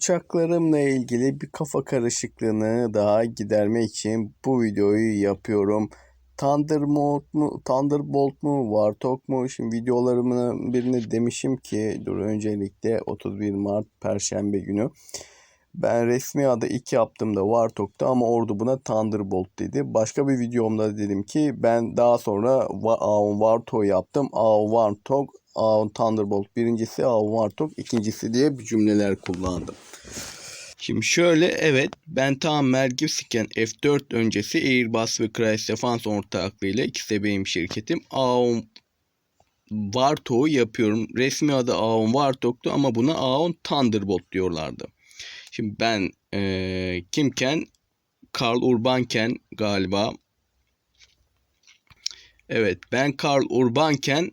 uçaklarımla ilgili bir kafa karışıklığını daha gidermek için bu videoyu yapıyorum. Thunderbolt mu, Thunderbolt mu, Warthog mu? Şimdi videolarımın birine demişim ki dur öncelikle 31 Mart Perşembe günü. Ben resmi adı ilk yaptığımda Warthog'tu ama ordu buna Thunderbolt dedi. Başka bir videomda dedim ki ben daha sonra Wa- Warthog yaptım. Warthog, Thunderbolt birincisi, Warthog ikincisi diye bir cümleler kullandım. Şimdi şöyle evet ben tam Mel Gibson'ken F4 öncesi Airbus ve Chrysler ortaklığıyla ikisi benim şirketim. Aon Warthog'u yapıyorum. Resmi adı Aon Warthog'tu ama buna Aon Thunderbolt diyorlardı. Şimdi ben eee, kimken Karl Urbanken galiba Evet ben Karl Urbanken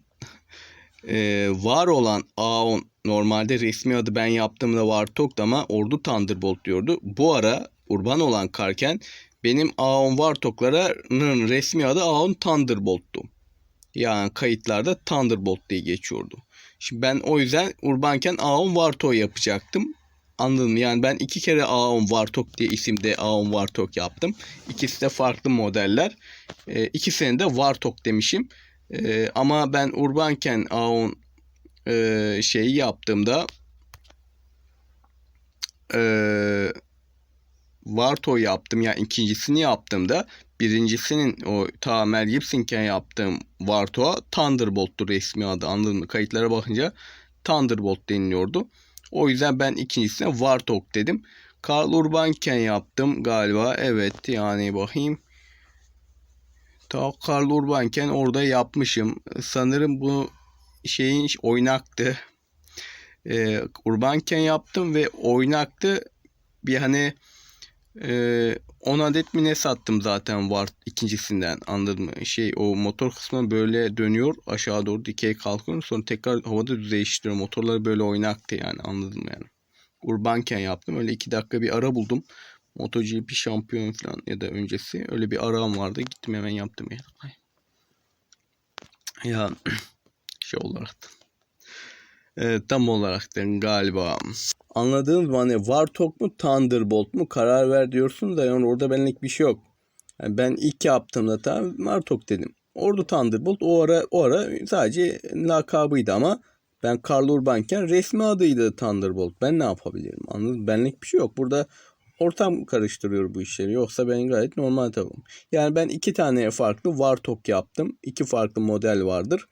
eee, var olan Aon normalde resmi adı ben yaptığımda Warthog'du ama Ordu Thunderbolt diyordu. Bu ara Urban olan Karken benim Aon Warthog'ların resmi adı Aon Thunderbolt'tu. Yani kayıtlarda Thunderbolt diye geçiyordu. Şimdi ben o yüzden Urbanken Aon Warthog yapacaktım. Anladın mı? Yani ben iki kere Aon Warthog diye isimde Aon Warthog yaptım. İkisi de farklı modeller. E, ikisine de Warthog demişim. E, ama ben Urbanken Aon e, şeyi yaptığımda e, Warthog yaptım. Yani ikincisini yaptığımda birincisinin o ta Mel Gibson'ken yaptığım Warthog'a Thunderbolt'tu resmi adı. Anladın mı? Kayıtlara bakınca Thunderbolt deniliyordu. O yüzden ben ikincisine Warthog dedim. Karl Urbanken yaptım galiba. Evet yani bakayım. Ta Karl Urbanken orada yapmışım. Sanırım bu şeyin oynaktı. Ee, Urbanken yaptım ve oynaktı. Bir hani e, 10 adet mi ne sattım zaten var ikincisinden anladın mı? Şey o motor kısmı böyle dönüyor aşağı doğru dikey kalkıyor sonra tekrar havada düz değiştiriyor. Motorları böyle oynaktı yani anladın mı yani? Urbanken yaptım öyle 2 dakika bir ara buldum. MotoGP şampiyon falan ya da öncesi öyle bir aram vardı gittim hemen yaptım ya. Ay. Ya şey olarak da. Evet, tam olarak da galiba. Anladığınız mı? Hani Warthog mu Thunderbolt mu karar ver diyorsun da yani orada benlik bir şey yok. Yani ben ilk yaptığımda tam Warthog dedim. Orada Thunderbolt o ara o ara sadece lakabıydı ama ben Karl Urbanken resmi adıydı Thunderbolt. Ben ne yapabilirim? Anladın? Benlik bir şey yok. Burada ortam karıştırıyor bu işleri. Yoksa ben gayet normal tabii. Yani ben iki tane farklı Warthog yaptım. İki farklı model vardır.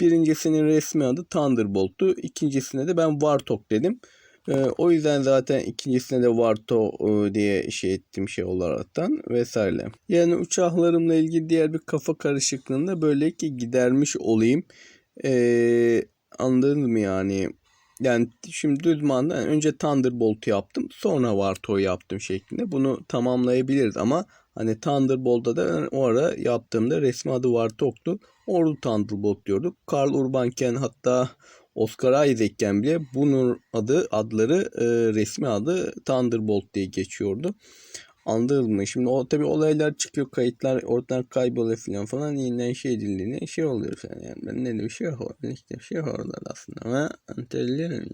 Birincisinin resmi adı Thunderbolt'tu. İkincisine de ben Warthog dedim. Ee, o yüzden zaten ikincisine de Warthog e, diye şey ettim şey olaraktan vesaire. Yani uçaklarımla ilgili diğer bir kafa karışıklığında böyle ki gidermiş olayım. Ee, anladınız mı yani? Yani şimdi düz manada önce Thunderbolt yaptım sonra Warthog yaptım şeklinde. Bunu tamamlayabiliriz ama hani Thunderbolt'ta da o ara yaptığımda resmi adı Warthog'tu. Ordu Thunderbolt diyorduk. Karl Urbanken hatta Oscar Isaac'ken bile bunun adı adları e, resmi adı Thunderbolt diye geçiyordu. Anladınız mı? Şimdi o tabi olaylar çıkıyor, kayıtlar ortadan kayboluyor falan falan yeniden şey edildiğinde şey oluyor falan yani. Ben ne de bir şey yok. işte bir şey yok aslında ama anlatabiliyor?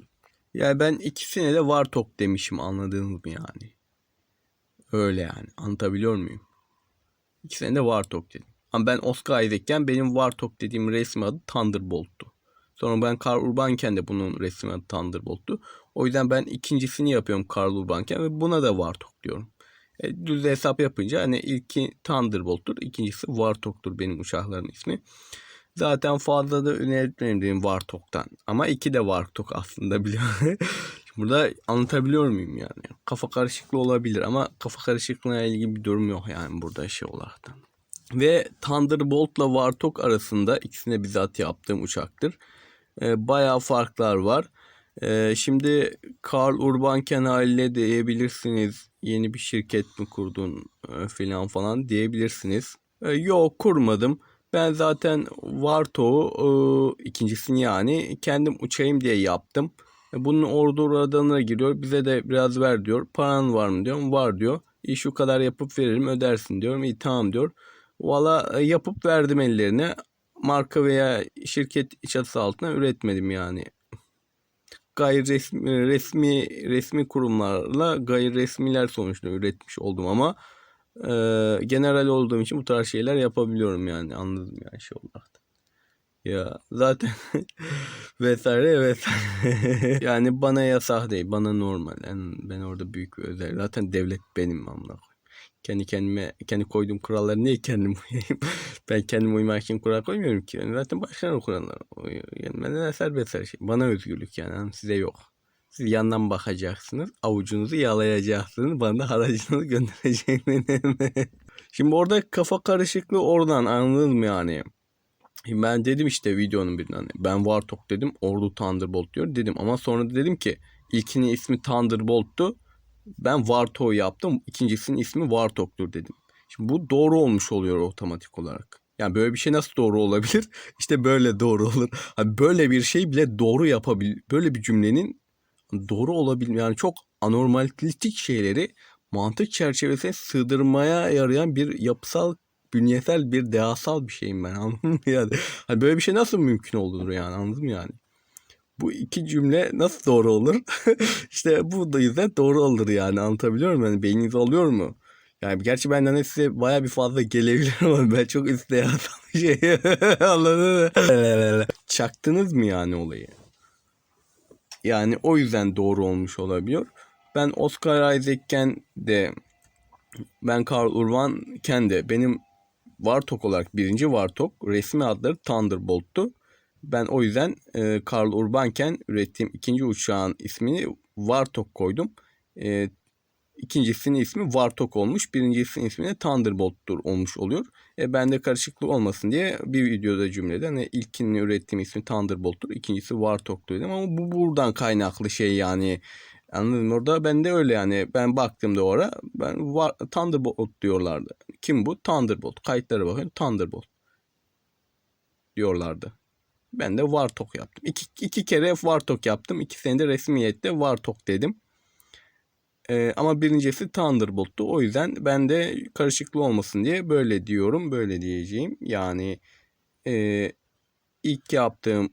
Yani ben ikisine de Warthog demişim anladınız mı yani? Öyle yani. Anlatabiliyor muyum? İkisine de Warthog dedim. Ama ben Oscar Isaac'ken benim Warthog dediğim resmi adı Thunderbolt'tu. Sonra ben Karl Urbanken de bunun resmi adı Thunderbolt'tu. O yüzden ben ikincisini yapıyorum Karl Urbanken ve buna da Warthog diyorum. E, düz hesap yapınca hani ilki Thunderbolt'tur, ikincisi Warthog'tur benim uçakların ismi. Zaten fazla da öneritmenim dedim Warthog'dan. Ama iki de Warthog aslında biliyor. Burada anlatabiliyor muyum yani? Kafa karışıklığı olabilir ama kafa karışıklığına ilgili bir durum yok yani burada şey olarak da. Ve Thunderbolt'la Warthog arasında ikisine bizzat yaptığım uçaktır. E, bayağı farklar var. E, şimdi Karl Urbanken haliyle diyebilirsiniz. Yeni bir şirket mi kurdun e, filan falan diyebilirsiniz. E, yok kurmadım. Ben zaten Warthog'u e, ikincisini yani kendim uçayım diye yaptım. E, bunun ordu radarına giriyor. Bize de biraz ver diyor. Paran var mı diyorum. Var diyor. İyi şu kadar yapıp veririm ödersin diyorum. İyi tamam diyor. Valla e, yapıp verdim ellerine. Marka veya şirket çatısı altına üretmedim yani. Gayri resmi, resmi resmi kurumlarla gayri resmiler sonuçta üretmiş oldum ama e, general olduğum için bu tarz şeyler yapabiliyorum yani anladım yani şey olarak. Ya zaten vesaire vesaire. yani bana yasak değil, bana normal. Yani ben orada büyük bir özel. Zaten devlet benim amına. Kendi kendime, kendi koyduğum kuralları niye kendim uyayım? ben kendim uymak için kural koymuyorum ki. Yani zaten başkanın kuralları. Yani benden serbest her şey. Bana özgürlük yani. Size yok. Siz yandan bakacaksınız. Avucunuzu yalayacaksınız. Bana da haracınızı göndereceksiniz. Şimdi orada kafa karışıklığı oradan anladın mı yani? Ben dedim işte videonun birinde hani ben Warthog dedim Ordu Thunderbolt diyor dedim ama sonra da dedim ki ilkinin ismi Thunderbolt'tu. Ben Warthog yaptım. ikincisinin ismi Warthog'dur dedim. Şimdi bu doğru olmuş oluyor otomatik olarak. Yani böyle bir şey nasıl doğru olabilir? İşte böyle doğru olur. Hani böyle bir şey bile doğru yapabil böyle bir cümlenin doğru olabilir. Yani çok anormalitik şeyleri mantık çerçevesine sığdırmaya yarayan bir yapısal bünyesel bir dehasal bir şeyim ben anladın mı yani? Hani böyle bir şey nasıl mümkün olur yani anladın mı yani? Bu iki cümle nasıl doğru olur? işte bu da yüzden doğru olur yani anlatabiliyor muyum? Yani beyniniz alıyor mu? Yani gerçi benden hani size baya bir fazla gelebilir ama ben çok üst dehasal bir şey? Çaktınız mı yani olayı? Yani o yüzden doğru olmuş olabiliyor. Ben Oscar Isaac'ken de ben Karl Urban'ken de benim Warthog olarak birinci Warthog resmi adları Thunderbolt'tu. Ben o yüzden e, Karl Urbanken ürettiğim ikinci uçağın ismini Warthog koydum. E, ikincisinin ismi Warthog olmuş. Birincisinin ismi de Thunderbolt'tur olmuş oluyor. E, ben de karışıklık olmasın diye bir videoda cümlede hani ilkini ürettiğim ismi Thunderbolt'tur. ikincisi Warthog'tur dedim ama bu buradan kaynaklı şey yani. Anladın mı? Orada ben de öyle yani. Ben baktığımda oraya ben var, Thunderbolt diyorlardı. Kim bu? Thunderbolt. Kayıtlara bakın. Thunderbolt diyorlardı. Ben de Warthog yaptım. İki, iki kere Warthog yaptım. İkisini de resmiyette Warthog dedim. Ee, ama birincisi Thunderbolt'tu. O yüzden ben de karışıklığı olmasın diye böyle diyorum. Böyle diyeceğim. Yani e, ilk yaptığım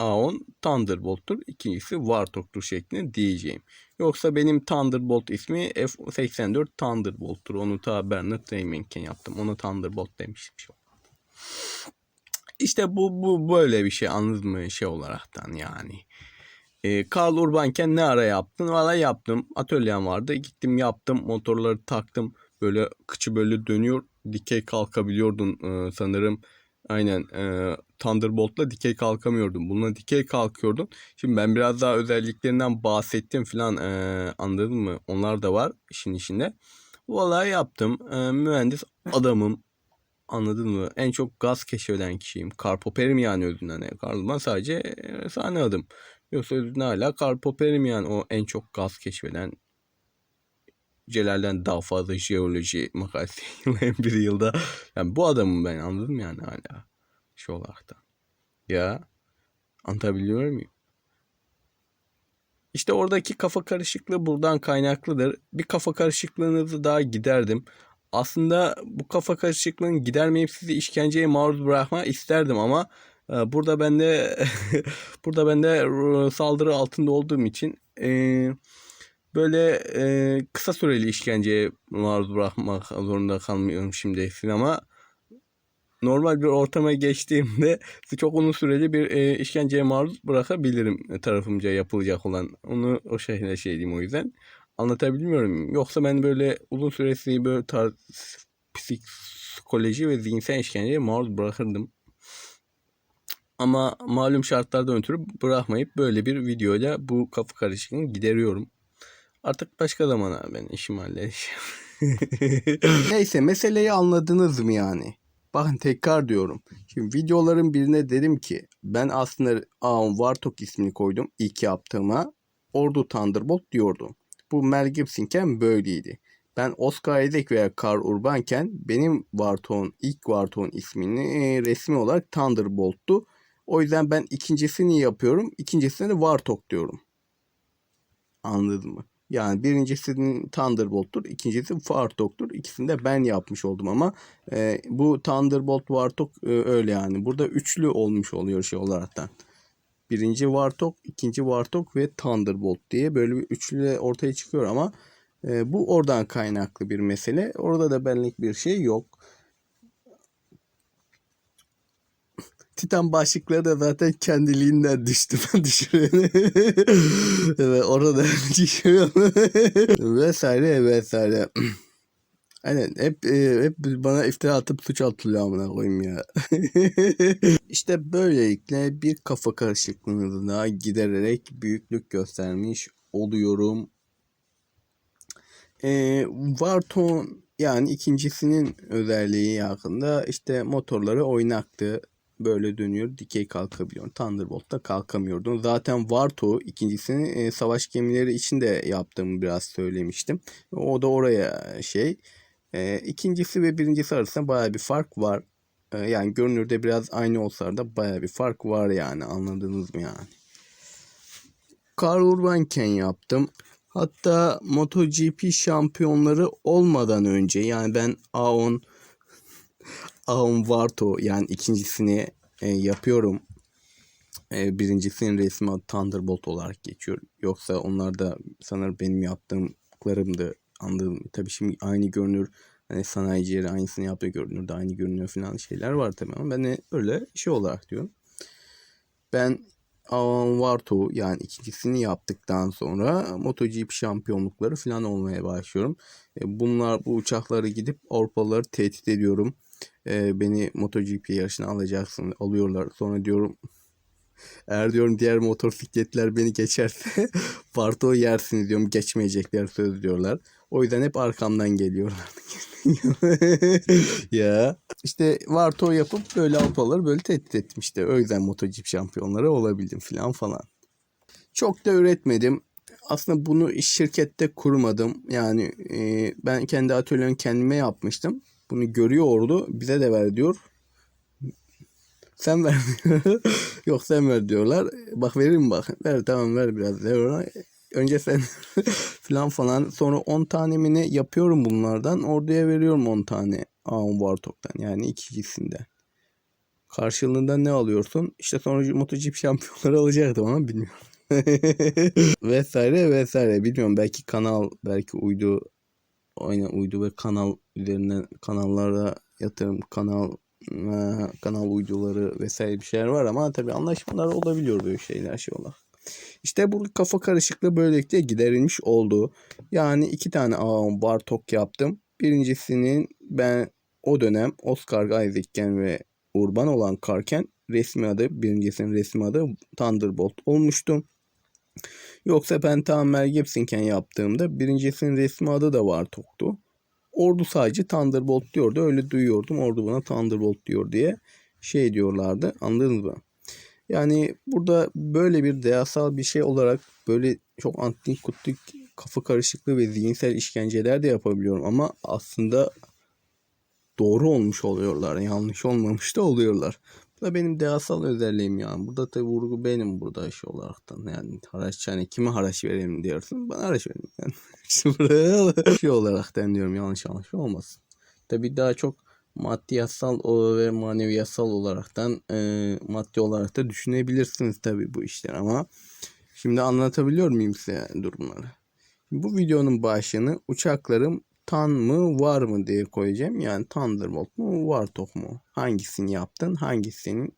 A10 Thunderbolt'tur. İkincisi Warthog'tur şeklinde diyeceğim. Yoksa benim Thunderbolt ismi F84 Thunderbolt'tur. Onu ta Bernard Raymond'ken yaptım. Ona Thunderbolt demiştim. İşte bu, bu böyle bir şey anladın mı şey olaraktan yani. Ee, Karl Urbanken ne ara yaptın? Valla yaptım. Atölyem vardı. Gittim yaptım. Motorları taktım. Böyle kıçı böyle dönüyor. Dikey kalkabiliyordun e, sanırım. Aynen e, Thunderbolt'la dikey kalkamıyordum. Bununla dikey kalkıyordum. Şimdi ben biraz daha özelliklerinden bahsettim falan e, anladın mı? Onlar da var işin içinde. Vallahi yaptım. E, mühendis adamım. Anladın mı? En çok gaz keşfeden kişiyim. Karpopermian ödünden. Yani Karlman sadece e, sahne adım. Yoksa ödünden hala Karpopermian o en çok gaz keşfeden Celal'den daha fazla jeoloji makalesi bir yılda. Yani bu adamım ben anladın mı yani hala? Şu olarak da. Ya anlatabiliyor muyum? İşte oradaki kafa karışıklığı buradan kaynaklıdır. Bir kafa karışıklığınızı daha giderdim. Aslında bu kafa karışıklığını gidermeyip sizi işkenceye maruz bırakma isterdim ama e, burada ben de burada ben de e, saldırı altında olduğum için eee böyle e, kısa süreli işkenceye maruz bırakmak zorunda kalmıyorum şimdi sinema. Normal bir ortama geçtiğimde çok uzun süreli bir e, işkenceye maruz bırakabilirim tarafımca yapılacak olan. Onu o şekilde şey diyeyim o yüzden. Anlatabilmiyorum. Yoksa ben böyle uzun süresi böyle tarz psikoloji ve zihinsel işkenceye maruz bırakırdım. Ama malum şartlardan ötürü bırakmayıp böyle bir videoyla bu kafa karışıklığını gideriyorum. Artık başka zamana ben işimi halledeceğim. Neyse meseleyi anladınız mı yani? Bakın tekrar diyorum. Şimdi videoların birine dedim ki ben aslında Aon Warthog ismini koydum ilk yaptığıma. Ordu Thunderbolt diyordum. Bu Mel Gibson'ken böyleydi. Ben Oscar Isaac veya Carl Urbanken benim Warthog'un ilk Warthog'un ismini resmi olarak Thunderbolt'tu. O yüzden ben ikincisini yapıyorum. İkincisine de Warthog diyorum. Anladın mı? Yani birincisinin Thunderbolt'tur, ikincisi Warthog'tur. İkisini de ben yapmış oldum ama e, bu Thunderbolt Warthog e, öyle yani. Burada üçlü olmuş oluyor şey olaraktan. Birinci Warthog, ikinci Warthog ve Thunderbolt diye böyle bir üçlü ortaya çıkıyor ama e, bu oradan kaynaklı bir mesele. Orada da benlik bir şey yok. Titan başlıkları da zaten kendiliğinden düştü. Ben düşürüyorum. evet orada vesaire vesaire. Aynen hep e, hep bana iftira atıp suç atılıyor amına koyayım ya. işte böylelikle bir kafa karışıklığına gidererek büyüklük göstermiş oluyorum. E, Varton yani ikincisinin özelliği hakkında işte motorları oynaktı. Böyle dönüyor, dikey kalkabiliyor. Thunderbolt'ta kalkamıyordun. Zaten Varto ikincisini e, savaş gemileri için de yaptığımı biraz söylemiştim. O da oraya şey. E, ikincisi ve birincisi arasında baya bir fark var. E, yani görünürde biraz aynı olsa da baya bir fark var yani anladınız mı yani. Karl Urbanken yaptım. Hatta MotoGP şampiyonları olmadan önce yani ben A10 A10 Varto yani ikincisini e, yapıyorum. E, birincisinin resmi Thunderbolt olarak geçiyor. Yoksa onlar da sanırım benim yaptığımlarımdı. Anladım. Tabii şimdi aynı görünür. Hani sanayicileri aynısını yaptığı görünür de aynı görünüyor falan şeyler var tabii ama ben de öyle şey olarak diyorum. Ben A1 Varto yani ikincisini yaptıktan sonra MotoGP şampiyonlukları falan olmaya başlıyorum. E, bunlar bu uçakları gidip Avrupalıları tehdit ediyorum. E, beni MotoGP yarışına alacaksın alıyorlar. Sonra diyorum eğer diyorum diğer motosikletler beni geçerse Varto yersiniz diyorum. Geçmeyecekler söz diyorlar. O yüzden hep arkamdan geliyorlar. ya işte Varto yapıp böyle Avrupalıları böyle tehdit ettim işte. O yüzden MotoGP şampiyonları olabildim falan falan. Çok da üretmedim. Aslında bunu şirkette kurmadım. Yani e, ben kendi atölyemi kendime yapmıştım. Bunu görüyordu. Bize de ver diyor. Sen ver. Yok sen ver diyorlar. Bak veririm bak. Ver tamam ver biraz. Ona. Önce sen falan falan. Sonra 10 tane mi yapıyorum bunlardan. Orduya veriyorum 10 tane. Aum Vartok'tan. Yani ikisinden. Karşılığında ne alıyorsun? İşte sonra MotoGP şampiyonları alacaktım ama bilmiyorum. vesaire vesaire. Bilmiyorum belki kanal belki uydu aynen uydu ve kanal üzerinden kanallarda yatırım kanal kanal uyduları vesaire bir şeyler var ama tabii anlaşmalar olabiliyor böyle şeyler şey olarak. İşte bu kafa karışıklığı böylelikle giderilmiş oldu. Yani iki tane ağım Bartok yaptım. Birincisinin ben o dönem Oscar Isaac'ken ve Urban olan Karken resmi adı, birincisinin resmi adı Thunderbolt olmuştu. Yoksa ben tam Mel Gibson'ken yaptığımda birincisinin resmi adı da Vartok'tu. Ordu sadece Thunderbolt diyordu. Öyle duyuyordum. Ordu bana Thunderbolt diyor diye şey diyorlardı. Anladınız mı? Yani burada böyle bir devasal bir şey olarak böyle çok antik kutluk kafa karışıklığı ve zihinsel işkenceler de yapabiliyorum ama aslında doğru olmuş oluyorlar. Yanlış olmamış da oluyorlar. Bu da benim devasal özelliğim yani. Burada tabi vurgu benim burada iş olaraktan. Yani haraç yani kime haraç verelim diyorsun. Bana haraç verin. Yani şey olaraktan diyorum yanlış yanlış olmasın. Tabi daha çok maddiyatsal ve maneviyatsal olaraktan e, maddi olarak da düşünebilirsiniz tabi bu işler ama şimdi anlatabiliyor muyum size durumları? Bu videonun başlığını uçaklarım tan mı var mı diye koyacağım. Yani Thunderbolt mu Warthog mu? Hangisini yaptın? Hangisinin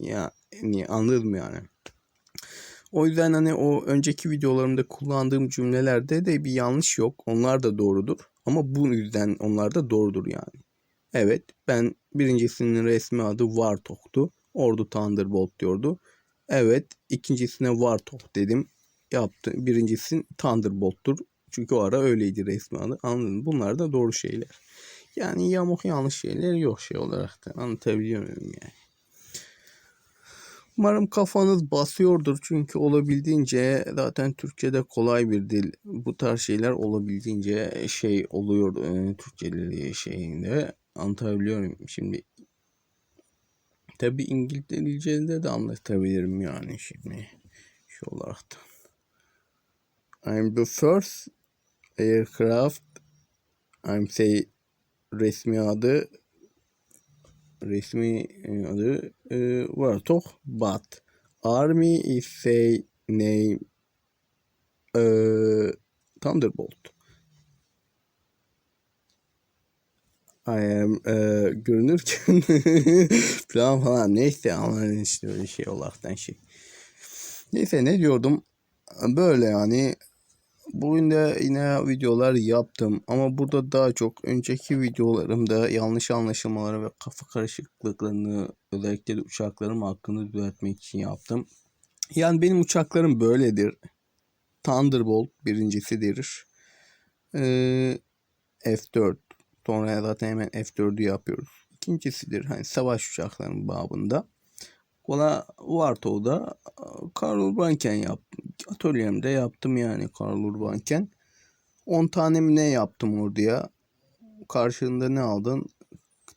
yani anladın mı yani? O yüzden hani o önceki videolarımda kullandığım cümlelerde de bir yanlış yok. Onlar da doğrudur. Ama bu yüzden onlar da doğrudur yani. Evet ben birincisinin resmi adı Warthog'tu. Ordu Thunderbolt diyordu. Evet ikincisine Warthog dedim. Yaptı. Birincisi Thunderbolt'tur. Çünkü o ara öyleydi resmi adı. Anladın Bunlar da doğru şeyler. Yani yamuk yanlış şeyler yok şey olarak da. Anlatabiliyor muyum yani? Umarım kafanız basıyordur çünkü olabildiğince zaten Türkçe'de kolay bir dil. Bu tarz şeyler olabildiğince şey oluyor e, Türkçeleri şeyinde. Anlatabiliyorum şimdi. Tabi İngilizce'de de anlatabilirim yani şimdi. Şu olarak da. I'm the first aircraft I'm say resmi adı resmi e, adı e, Vartok Bat Army is say name uh, Thunderbolt. I am uh, görünürken falan falan neyse ama işte öyle şey olaraktan şey. Neyse ne diyordum böyle yani Bugün de yine videolar yaptım ama burada daha çok önceki videolarımda yanlış anlaşılmaları ve kafa karışıklıklarını özellikle de uçaklarım hakkında düzeltmek için yaptım. Yani benim uçaklarım böyledir. Thunderbolt birincisidir. Ee, F4 sonra zaten hemen F4'ü yapıyoruz. İkincisidir hani savaş uçaklarının babında. Ona Vartov'da Karl Urbanken yaptım. Atölyemde yaptım yani Karl Urbanken. 10 tane mi ne yaptım oraya. Karşılığında ne aldın?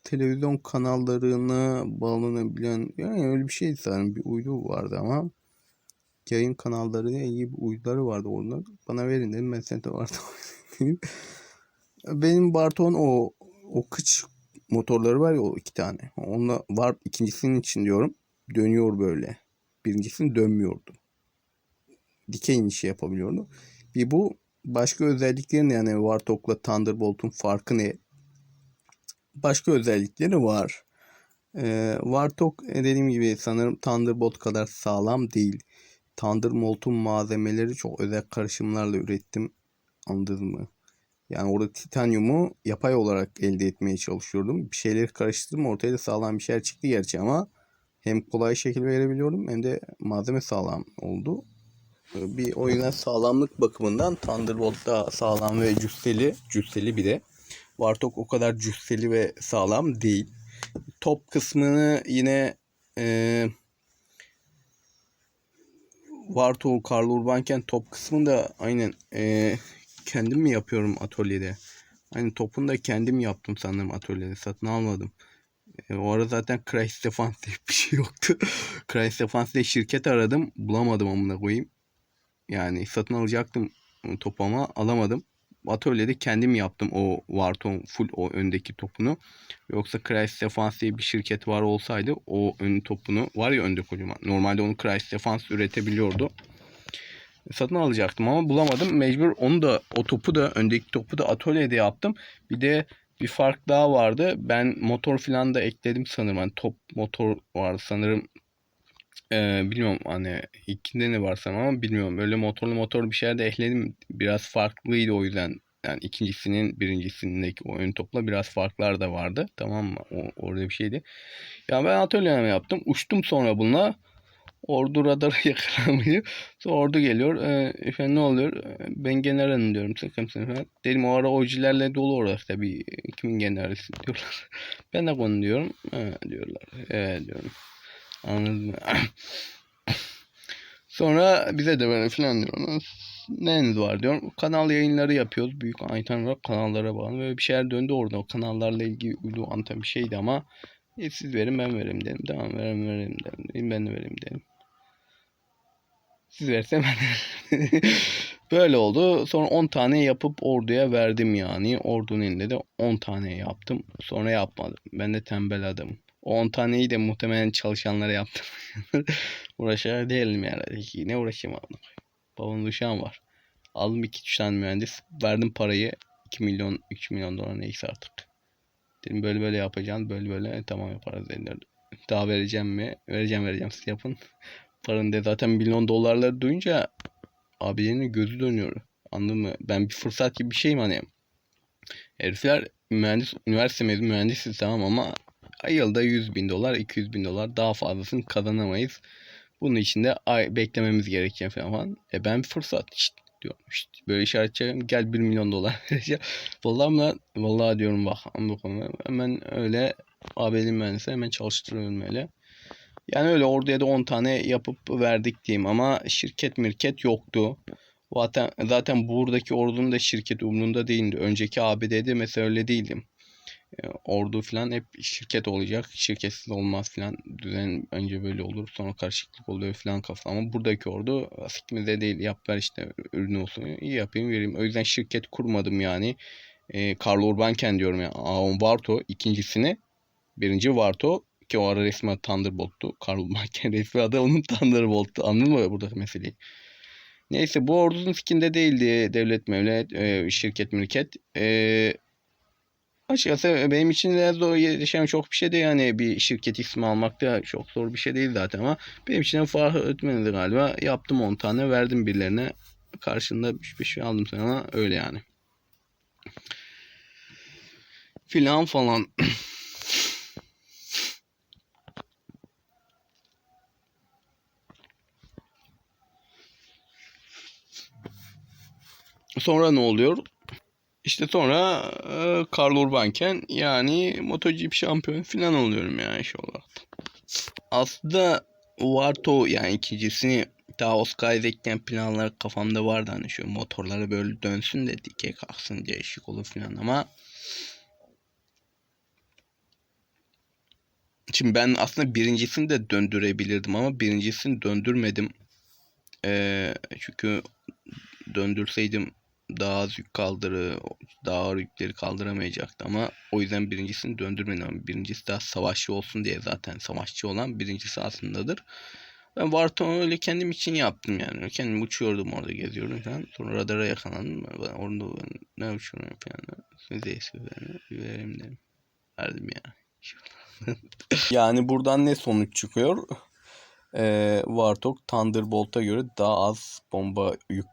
Televizyon kanallarına bağlanabilen yani öyle bir şey sanırım bir uydu vardı ama yayın kanallarıyla iyi bir uyduları vardı orada. Bana verin dedim ben sende vardı. Benim Barton o o kıç motorları var ya o iki tane. Onunla var ikincisinin için diyorum dönüyor böyle. Birincisini dönmüyordu. Dikey inişi yapabiliyordu. Bir bu başka özellikleri ne? Yani Warthog'la Thunderbolt'un farkı ne? Başka özellikleri var. Ee, Warthog dediğim gibi sanırım Thunderbolt kadar sağlam değil. Thunderbolt'un malzemeleri çok özel karışımlarla ürettim. Anladınız mı? Yani orada titanyumu yapay olarak elde etmeye çalışıyordum. Bir şeyleri karıştırdım ortaya da sağlam bir şeyler çıktı gerçi ama hem kolay şekil verebiliyorum hem de malzeme sağlam oldu. Bir o yüzden sağlamlık bakımından Thunderbolt daha sağlam ve cüsseli. Cüsseli bir de. Vartok o kadar cüsseli ve sağlam değil. Top kısmını yine e, Vartok Karl Urbanken top kısmını da aynen e, kendim mi yapıyorum atölyede. Aynı topunu da kendim yaptım sanırım atölyede. Satın almadım. E, o ara zaten Crash Defense diye bir şey yoktu. Crash Defense diye şirket aradım. Bulamadım amına koyayım. Yani satın alacaktım topu ama alamadım. Atölyede kendim yaptım o Warton full o öndeki topunu. Yoksa Crash Defense diye bir şirket var olsaydı o ön topunu var ya önde kocaman. Normalde onu Crash Defense üretebiliyordu. Satın alacaktım ama bulamadım. Mecbur onu da o topu da öndeki topu da atölyede yaptım. Bir de bir fark daha vardı. Ben motor falan da ekledim sanırım. Hani top motor var sanırım. Ee, bilmiyorum hani ikinde ne var sanırım ama bilmiyorum. Böyle motorlu motor bir şeyler de ekledim. Biraz farklıydı o yüzden. Yani ikincisinin birincisindeki o ön topla biraz farklar da vardı. Tamam mı? O, orada bir şeydi. Ya ben atölyeme yaptım. Uçtum sonra bununla. Ordu radarı yakalamıyor. Sonra ordu geliyor. E, efendim ne oluyor? E, ben generalim diyorum. Sakınsın falan. Dedim o ara OC'lerle dolu orada tabii. Kimin generalisi diyorlar. ben de konu diyorum. E, diyorlar. E, diyorum. Anladın mı? Sonra bize de böyle falan diyorlar. Neyiniz var diyorum. Kanal yayınları yapıyoruz. Büyük Aytan olarak kanallara bağlı. Böyle bir şeyler döndü orada. O kanallarla ilgili uydu anten bir şeydi ama e, siz verin ben vereyim dedim. Tamam verim verim dedim. Ben de vereyim dedim. Siz versem Böyle oldu. Sonra 10 tane yapıp orduya verdim yani. Ordunun elinde de 10 tane yaptım. Sonra yapmadım. Ben de tembel adamım. O 10 taneyi de muhtemelen çalışanlara yaptım. Uğraşar değilim yani. Ne uğraşayım abi. Babamın uşağım var. Aldım 2-3 tane mühendis. Verdim parayı. 2 milyon 3 milyon dolar neyse artık. Dedim böyle böyle yapacağım. Böyle böyle e, tamam yaparız dediler. Daha vereceğim mi? Vereceğim vereceğim siz yapın. Paranın zaten milyon dolarları duyunca abilerinin gözü dönüyor. Anladın mı? Ben bir fırsat gibi bir şeyim hani. Herifler mühendis, üniversite mezun mühendisiz tamam ama yılda 100 bin dolar, 200 bin dolar daha fazlasını kazanamayız. Bunun için de ay, beklememiz gerekiyor falan. E ben bir fırsat işte diyorum işte böyle işaret çekiyorum gel 1 milyon dolar vereceğim. vallahi mı vallahi diyorum bak bu hemen öyle AB'li mühendisi hemen çalıştırıyorum öyle. Yani öyle orduya da 10 tane yapıp verdik diyeyim ama şirket mirket yoktu. Zaten, zaten buradaki ordunun da şirket umrunda değildi. Önceki ABD'de mesela öyle değildim. E, ordu falan hep şirket olacak. Şirketsiz olmaz falan. Düzen önce böyle olur. Sonra karışıklık oluyor falan kafa. Ama buradaki ordu sikimizde değil. Yap ver işte ürün olsun. İyi yapayım vereyim. O yüzden şirket kurmadım yani. E, Karl Urbanken diyorum ya. Yani. Aon Varto ikincisini. Birinci Varto Ki o ara resmen Thunderbolt'tu. Karl Marx'ın resmi adı onun Thunderbolt'tu. Anladın mı burada meseleyi? Neyse bu ordunun fikinde değildi devlet mevlet e, şirket mülket. E, açıkçası benim için de zor yaşayan çok bir şey değil yani bir şirket ismi almak da çok zor bir şey değil zaten ama benim için de fark etmedi galiba. Yaptım 10 tane verdim birilerine karşında bir şey aldım sana öyle yani. Filan falan. Sonra ne oluyor? İşte sonra e, Karl Urbanken yani MotoGP şampiyonu falan oluyorum yani şu olarak. Aslında Varto yani ikincisini daha Oscar Isaac'ten planlar kafamda vardı hani şu motorları böyle dönsün de dikey kalksın değişik olur falan ama Şimdi ben aslında birincisini de döndürebilirdim ama birincisini döndürmedim. Ee, çünkü döndürseydim daha az yük kaldırı, daha ağır yükleri kaldıramayacaktı ama o yüzden birincisini döndürmedim. Ama birincisi daha savaşçı olsun diye zaten savaşçı olan birincisi aslındadır. Ben Varton'u öyle kendim için yaptım yani. Kendim uçuyordum orada geziyordum falan. Sonra radara yakalandım. Ben orada ne uçuyorum falan. Size verelim dedim. Verdim ya. yani buradan ne sonuç çıkıyor? Ee, Vartok Thunderbolt'a göre daha az bomba yük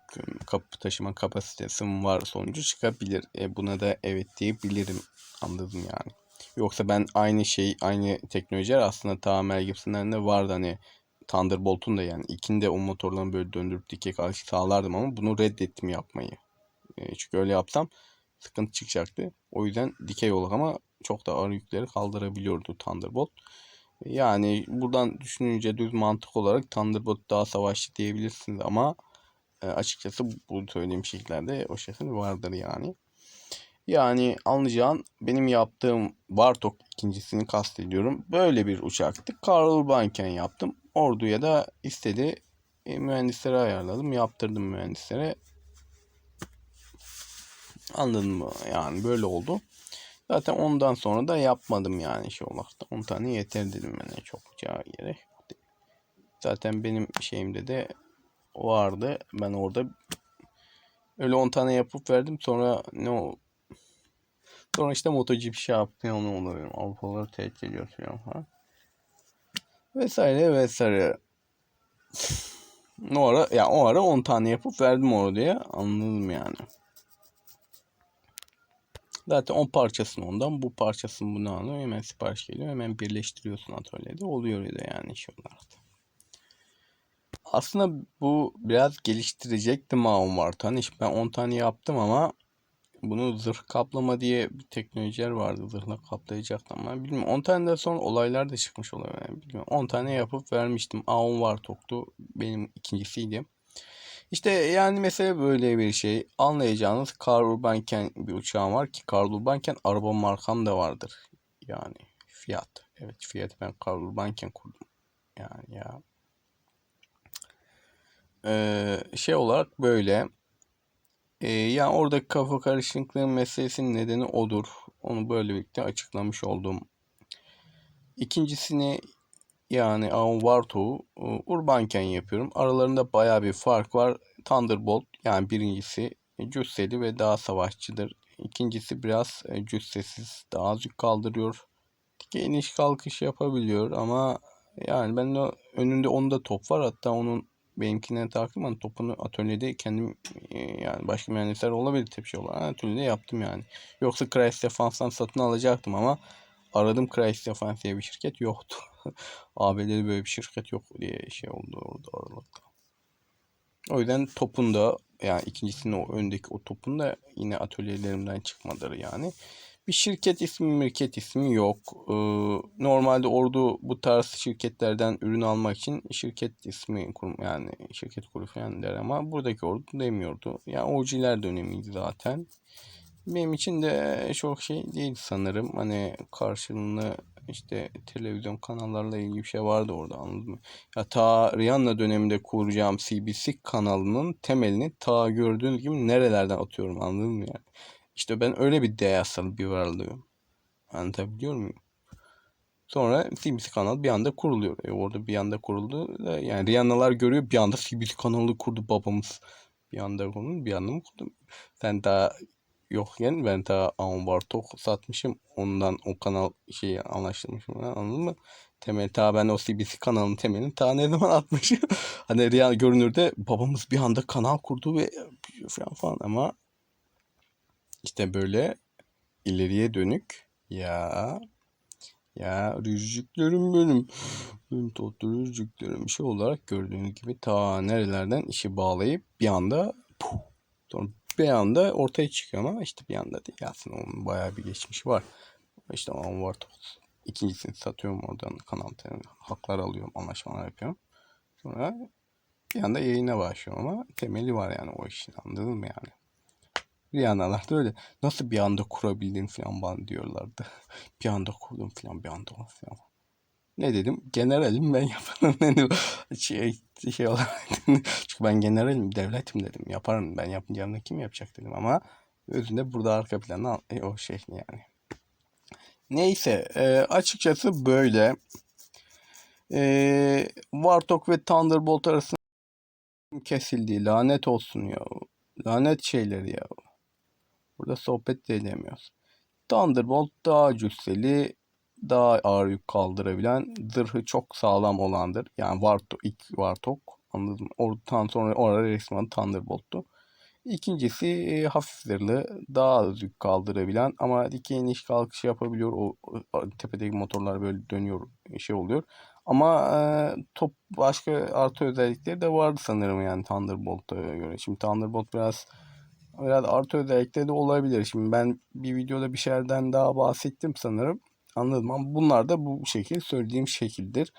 kapı taşıma kapasitesi var sonucu çıkabilir. E, buna da evet diyebilirim. Anladım yani. Yoksa ben aynı şey, aynı teknolojiler aslında ta Mel Gibson'dan da vardı hani Thunderbolt'un da yani ikinde o motorlarını böyle döndürüp dikey kalış sağlardım ama bunu reddettim yapmayı. E, çünkü öyle yapsam sıkıntı çıkacaktı. O yüzden dikey olarak ama çok da ağır yükleri kaldırabiliyordu Thunderbolt. Yani buradan düşününce düz mantık olarak Thunderbolt daha savaşçı diyebilirsiniz ama e, açıkçası bu söylediğim şekillerde o şekilde vardır yani. Yani anlayacağın benim yaptığım Bartok ikincisini kastediyorum. Böyle bir uçaktı. Karl Urbanken yaptım. Orduya da istedi. E, mühendislere ayarladım. Yaptırdım mühendislere. Anladın mı? Yani böyle oldu. Zaten ondan sonra da yapmadım yani şey olarak da. 10 tane yeter dedim yani çokça gerek. Zaten benim şeyimde de vardı. Ben orada öyle 10 tane yapıp verdim. Sonra ne o Sonra işte MotoGP şey yaptım onu oluyorum. Avrupalıları tehdit ediyor falan. Vesaire vesaire. o ara, ya o ara 10 tane yapıp verdim oraya. Anladım yani. Zaten 10 parçasını ondan, bu parçasını bunu alıyor. Hemen sipariş geliyor. Hemen birleştiriyorsun atölyede. Oluyor da yani iş olarak da. Aslında bu biraz geliştirecektim Maum var. Hani ben 10 tane yaptım ama bunu zırh kaplama diye bir teknolojiler vardı. Zırhla kaplayacaktım ama bilmiyorum. 10 tane de sonra olaylar da çıkmış oluyor. Yani bilmiyorum. 10 tane yapıp vermiştim. A10 var toktu. Benim ikincisiydi. İşte yani mesela böyle bir şey. Anlayacağınız Karl Urbanken bir uçağım var ki Karl Urbanken araba markam da vardır. Yani Fiat. Evet Fiat ben Karl Urbanken kurdum. Yani ya. Ee, şey olarak böyle. Ee, yani orada kafa karışıklığın meselesinin nedeni odur. Onu böyle birlikte açıklamış oldum. İkincisini yani Varto'u Urbanken yapıyorum. Aralarında baya bir fark var. Thunderbolt yani birincisi cüsseli ve daha savaşçıdır. İkincisi biraz e, cüssesiz, daha az yük kaldırıyor. Dike iniş kalkış yapabiliyor ama yani ben de önünde onda top var. Hatta onun benimkine takip ama topunu atölyede kendim e, yani başka mühendisler olabilir şey olarak. Atölyede yaptım yani. Yoksa Crash Defance'dan satın alacaktım ama aradım Crash Defense bir şirket yoktu. ABD'de böyle bir şirket yok diye şey oldu orada aralıkta. O yüzden topun da yani ikincisinin o öndeki o topun da yine atölyelerimden çıkmadır yani. Bir şirket ismi, mirket ismi yok. Ee, normalde ordu bu tarz şirketlerden ürün almak için şirket ismi kurum yani şirket kuru falan der ama buradaki ordu demiyordu. Yani OG'ler dönemiydi zaten. Benim için de çok şey değil sanırım. Hani karşılığında işte televizyon kanallarla ilgili bir şey vardı orada anladın mı? Ya ta Rihanna döneminde kuracağım CBC kanalının temelini ta gördüğünüz gibi nerelerden atıyorum anladın mı yani? İşte ben öyle bir devasal bir varlığım. Anlatabiliyor muyum? Sonra CBC kanal bir anda kuruluyor. E orada bir anda kuruldu. Yani Rihanna'lar görüyor bir anda CBC kanalı kurdu babamız. Bir anda kurdu bir anda mı kurdu? Sen daha yokken ben daha Anvar Tok satmışım. Ondan o kanal şeyi anlaştırmışım. Anladın mı? Temel ta ben o CBC kanalının temelini ta ne zaman atmışım. hani Rihanna görünürde babamız bir anda kanal kurdu ve falan falan ama işte böyle ileriye dönük ya ya rüzgüklerim benim. Benim tatlı rüzgüklerim şey olarak gördüğünüz gibi ta nerelerden işi bağlayıp bir anda puh, sonra bir anda ortaya çıkıyor ama işte bir anda değil aslında onun bayağı bir geçmişi var. İşte o var ikincisini satıyorum oradan kanal haklar alıyorum anlaşmalar yapıyorum. Sonra bir anda yayına başlıyorum ama temeli var yani o işin anladın mı yani? Rihanna'lar da öyle. Nasıl bir anda kurabildin falan bana diyorlardı. bir anda kurdum falan bir anda falan. Ne dedim? Generalim ben yaparım dedim. Şey, şey olarak Çünkü ben generalim, devletim dedim. Yaparım ben yapmayacağım da kim yapacak dedim ama özünde burada arka planda e, o şey yani. Neyse e, açıkçası böyle. E, Warthog ve Thunderbolt arasında kesildi. Lanet olsun ya. Lanet şeyleri ya. Burada sohbet de edemiyoruz. Thunderbolt daha cüsseli, daha ağır yük kaldırabilen, zırhı çok sağlam olandır. Yani Vartok, ilk Vartok anladın mı? Oradan sonra orada resmen Thunderbolt'tu. İkincisi e, hafif zırhlı, daha az yük kaldırabilen ama dikey iniş kalkışı yapabiliyor. O, o tepedeki motorlar böyle dönüyor, şey oluyor. Ama e, top başka artı özellikleri de vardı sanırım yani Thunderbolt'a göre. Şimdi Thunderbolt biraz biraz artı özellikleri de olabilir. Şimdi ben bir videoda bir şeylerden daha bahsettim sanırım. Anladım ama bunlar da bu şekil söylediğim şekildir.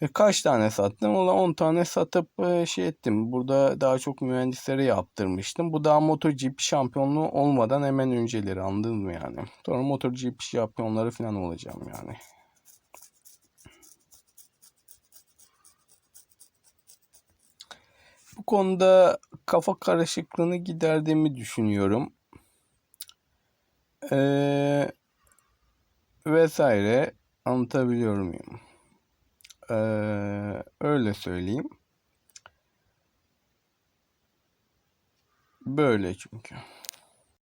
E, kaç tane sattım? Ola 10 tane satıp e, şey ettim. Burada daha çok mühendislere yaptırmıştım. Bu daha MotoGP şampiyonluğu olmadan hemen önceleri anladın mı yani? Sonra MotoGP şampiyonları falan olacağım yani. Bu konuda kafa karışıklığını giderdiğimi düşünüyorum. Ee, vesaire anlatabiliyor muyum? Ee, öyle söyleyeyim. Böyle çünkü.